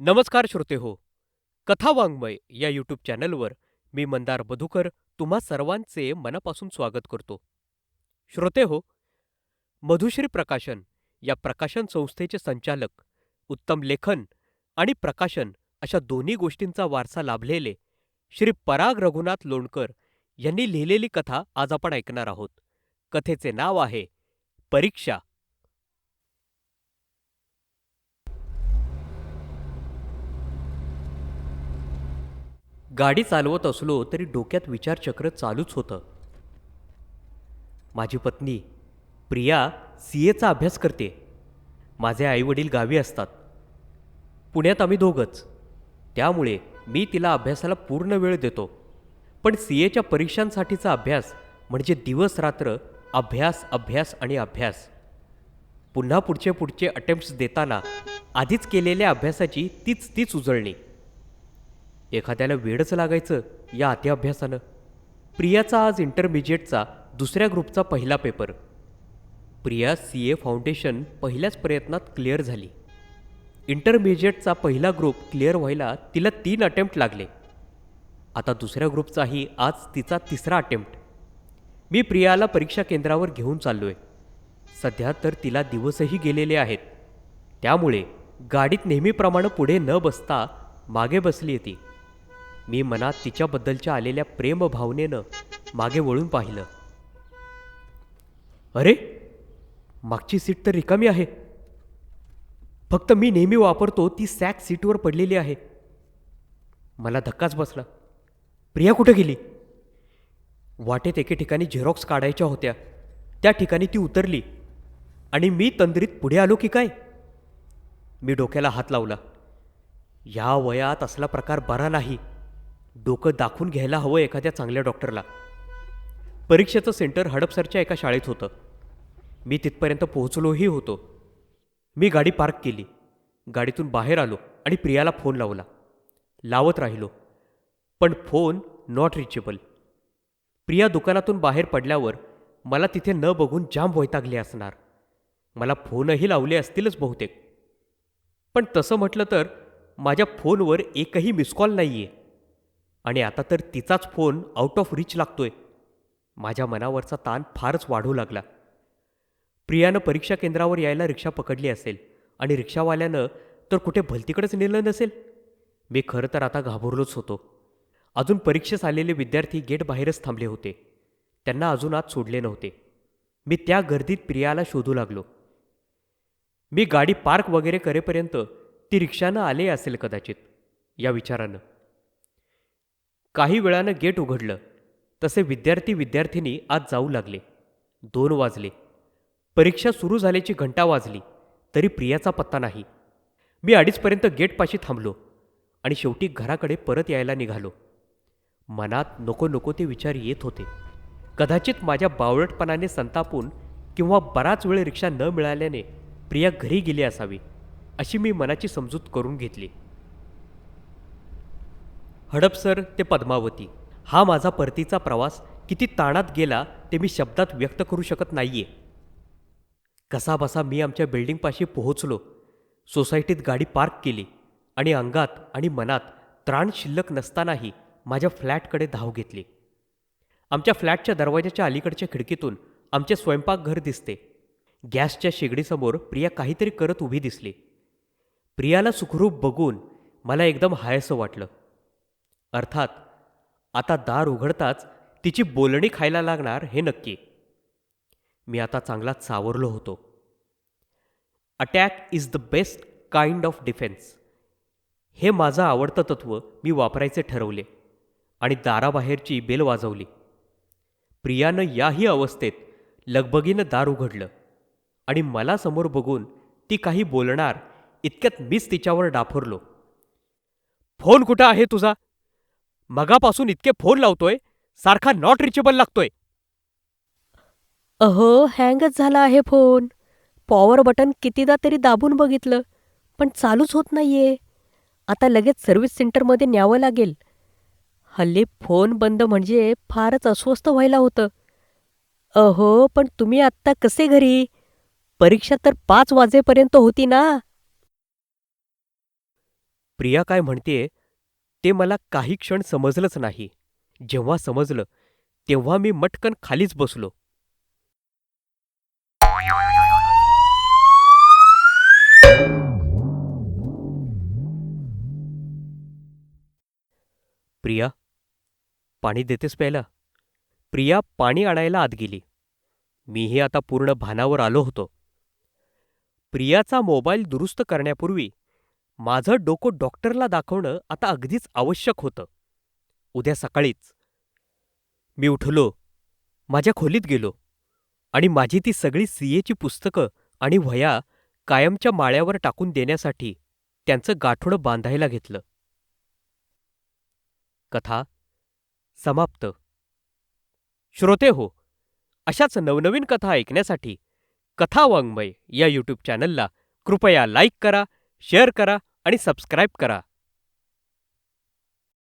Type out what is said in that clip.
नमस्कार श्रोते हो कथा वाङ्मय या यूट्यूब चॅनलवर मी मंदार मधुकर तुम्हा सर्वांचे मनापासून स्वागत करतो. श्रोते हो मधुश्री प्रकाशन या प्रकाशन संस्थेचे संचालक उत्तम लेखन आणि प्रकाशन अशा दोन्ही गोष्टींचा वारसा लाभलेले श्री पराग रघुनाथ लोणकर यांनी लिहिलेली कथा आज आपण ऐकणार आहोत. कथेचे नाव आहे परीक्षा. गाडी चालवत असलो तरी डोक्यात विचारचक्र चालूच होतं. माझी पत्नी प्रिया सी एचा अभ्यास करते. माझे आईवडील गावी असतात. पुण्यात आम्ही दोघंच. त्यामुळे मी तिला अभ्यासाला पूर्ण वेळ देतो. पण सी एच्या परीक्षांसाठीचा अभ्यास म्हणजे दिवस रात्र अभ्यास अभ्यास आणि अभ्यास. पुन्हा पुढचे पुढचे अटेम्प्ट्स देताना आधीच केलेल्या अभ्यासाची तीच तीच उजळणी. एखाद्याला वेडच लागायचं या अतिअभ्यासानं प्रियाचा आज इंटरमिजिएटचा दुसऱ्या ग्रुपचा पहिला paper Priya C A foundation पहिल्याच प्रयत्नात क्लिअर झाली. इंटरमिजिएटचा पहिला ग्रुप क्लिअर व्हायला तिला तीन अटेम्प्ट लागले. आता दुसऱ्या ग्रुपचाही आज तिचा तिसरा अटेम्प्ट मी प्रियाला परीक्षा केंद्रावर घेऊन चाललो आहे सध्या तर तिला दिवसही गेलेले आहेत. त्यामुळे गाडीत नेहमीप्रमाणे पुढे न बसता मागे बसली ती मी मनात तिच्याबद्दलच्या आलेल्या प्रेमभावनेनं मागे वळून पाहिलं. अरे मागची सीट तर रिकामी आहे. फक्त मी नेहमी वापरतो ती सॅक सीटवर पडलेली आहे. मला धक्काच बसला. प्रिया कुठं गेली? वाटेत एके ठिकाणी झेरॉक्स काढायच्या होत्या. त्या ठिकाणी ती उतरली. आणि मी तंद्रीत पुढे आलो की काय? मी डोक्याला हात लावला. या वयात असला प्रकार बरा नाही. डोकं दाखवून घ्यायला हवं एखाद्या चांगल्या डॉक्टरला. परीक्षेचं सेंटर हडपसरच्या एका शाळेत होतं. मी तिथपर्यंत पोहोचलोही होतो. मी गाडी पार्क केली. गाडीतून बाहेर आलो आणि प्रियाला फोन लावला. लावत राहिलो. पण फोन नॉट रिचेबल प्रिया दुकानातून बाहेर पडल्यावर मला तिथे न बघून जाम वैतागले असणार. मला फोनही लावले असतीलच बहुतेक. पण तसं म्हटलं तर माझ्या फोनवर एकही मिस कॉल नाही आहे आणि आता तर तिचाच फोन आउट ऑफ रीच लागतोय. माझ्या मनावरचा ताण फारच वाढू लागला. प्रियानं परीक्षा केंद्रावर यायला रिक्षा पकडली असेल आणि रिक्षावाल्यानं तर कुठे भलतीकडेच नेलं नसेल? मी खरं तर आता घाबरलोच होतो. अजून परीक्षेस आलेले विद्यार्थी गेट बाहेरच थांबले होते. त्यांना अजून आत सोडले नव्हते. मी त्या गर्दीत प्रियाला शोधू लागलो. मी गाडी पार्क वगैरे करेपर्यंत ती रिक्षानं आले असेल कदाचित या विचारानं. काही वेळानं गेट उघडलं. तसे विद्यार्थी विद्यार्थिनी आत जाऊ लागले. दोन वाजले. परीक्षा सुरू झाल्याची घंटा वाजली. तरी प्रियाचा पत्ता नाही. मी अडीचपर्यंत गेटपाशी थांबलो आणि शेवटी घराकडे परत यायला निघालो. मनात नको नको ते विचार येत होते. कदाचित माझ्या बावळटपणाने संतापून किंवा बराच वेळ रिक्षा न मिळाल्याने प्रिया घरी गेली असावी अशी मी मनाची समजूत करून घेतली. हडपसर ते पद्मावती. हा माझा परतीचा प्रवास. किती ताणात गेला ते मी शब्दात व्यक्त करू शकत नाहीये. आहे कसाबसा मी आमच्या बिल्डिंगपाशी पोहोचलो. सोसायटीत गाडी पार्क केली आणि अंगात आणि मनात त्राण शिल्लक नसतानाही माझ्या फ्लॅटकडे धाव घेतली. आमच्या फ्लॅटच्या दरवाजाच्या अलीकडच्या खिडकीतून आमचे स्वयंपाकघर दिसते. गॅसच्या शेगडीसमोर प्रिया काहीतरी करत उभी दिसली. प्रियाला सुखरूप बघून मला एकदम हायसं वाटलं. अर्थात आता दार उघडताच तिची बोलणी खायला लागणार हे नक्की. मी आता चांगलाच सावरलो होतो. Attack is the best kind of defence हे माझं आवडतं तत्त्व मी वापरायचे ठरवले आणि दाराबाहेरची बेल वाजवली. प्रियानं याही अवस्थेत लगबगीनं दार उघडलं आणि मला समोर बघून ती काही बोलणार इतक्यात मीच तिच्यावर डाफरलो. फोन कुठं आहे तुझा? मगापासून इतके फोन लावतोय सारखा नॉट रिचेबल लागतोय. अहो हँगच झाला आहे फोन. पॉवर बटन कितीदा तरी दाबून बघितलं पण चालूच होत नाहीये. आता लगेच सर्व्हिस सेंटरमध्ये न्यावं लागेल. हल्ली फोन बंद म्हणजे फारच अस्वस्थ व्हायला होतं. अहो पण तुम्ही आत्ता कसे घरी? परीक्षा तर पाच वाजेपर्यंत होती ना? प्रिया काय म्हणतेय ते मला काही क्षण समजलंच नाही. जेव्हा समजलं तेव्हा मी मटकन खालीच बसलो. प्रिया पाणी देतेस प्यायला? प्रिया पाणी आणायला आत गेली. मीही आता पूर्ण भानावर आलो होतो. प्रियाचा मोबाईल दुरुस्त करण्यापूर्वी माझं डोकं डॉक्टरला दाखवणं आता अगदीच आवश्यक होतं. उद्या सकाळीच. मी उठलो. माझ्या खोलीत गेलो. आणि माझी ती सगळी सीएची पुस्तकं आणि वह्या कायमच्या माळ्यावर टाकून देण्यासाठी त्यांचं गाठोडं बांधायला घेतलं. कथा समाप्त. श्रोते हो अशाच नवनवीन कथा ऐकण्यासाठी कथा वाङ्मय या यूट्यूब चॅनलला कृपया लाईक करा शेअर करा आणि सबस्क्राईब करा.